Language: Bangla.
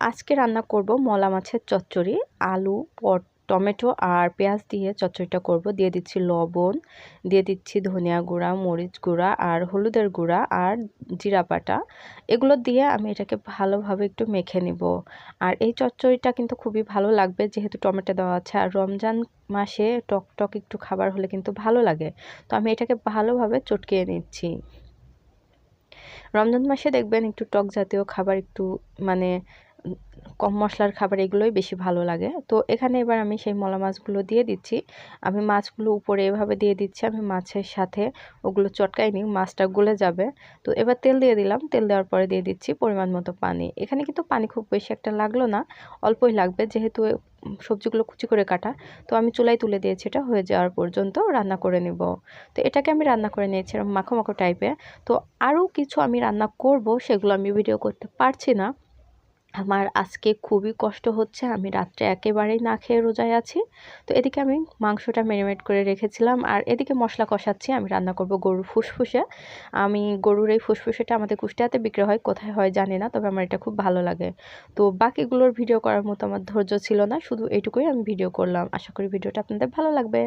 আজকে রান্না করব মলা মাছের চচ্চড়ি, আলু, পট, টমেটো আর পেঁয়াজ দিয়ে চচ্চড়িটা করব। দিয়ে দিচ্ছি লবণ, দিয়ে দিচ্ছি ধনিয়া গুঁড়া, মরিচ গুঁড়া আর হলুদের গুঁড়া আর জিরা বাটা। এগুলো দিয়ে আমি এটাকে ভালোভাবে একটু মেখে নিব। আর এই চচ্চড়িটা কিন্তু খুবই ভালো লাগবে, যেহেতু টমেটো দেওয়া আছে। আর রমজান মাসে টক টক একটু খাবার হলে কিন্তু ভালো লাগে। তো আমি এটাকে ভালোভাবে চটকিয়ে নিচ্ছি। রমজান মাসে দেখবেন একটু টক জাতীয় খাবার একটু মানে কম মশলার খাবার এগুলোই বেশি ভালো লাগে। তো এখানে এবার আমি সেই মলা মাছগুলো দিয়ে দিচ্ছি। আমি মাছগুলো উপরে এভাবে দিয়ে দিচ্ছি, আমি মাছের সাথে ওগুলো চটকাই নিই, মাছটা গলে যাবে। তো এবার তেল দিয়ে দিলাম, তেল দেওয়ার পরে দিয়ে দিচ্ছি পরিমাণ মতো পানি। এখানে কিন্তু পানি খুব বেশি একটা লাগল না, অল্পই লাগবে যেহেতু সবজিগুলো কুচি করে কাটা। তো আমি চুলায় তুলে দিয়েছি এটা হয়ে যাওয়ার পর্যন্ত রান্না করে নেব। তো এটাকে আমি রান্না করে নিয়েছি এরকম মাখো মাখো টাইপের তো আরও কিছু আমি রান্না করব, সেগুলো আমি ভিডিও করতে পারছি না। আমার আজকে খুবই কষ্ট হচ্ছে। আমি রাত্রে একেবারেই না খেয়ে রোজায় আছি। তো এদিকে আমি মাংসটা ম্যারিনেট করে রেখেছিলাম। আর এদিকে মশলা কষাচ্ছি। আমি রান্না করব গরুর ফুসফুসে। আমি গরুর এই ফুসফুসেটা আমাদের কুষ্টিয়াতে বিক্রি হয়, কোথায় হয় জানি না, তবে আমার এটা খুব ভালো লাগে। তো বাকিগুলোর ভিডিও করার মতো আমার ধৈর্য ছিল না। শুধু এইটুকুই আমি ভিডিও করলাম। আশা করি ভিডিওটা আপনাদের ভালো লাগবে।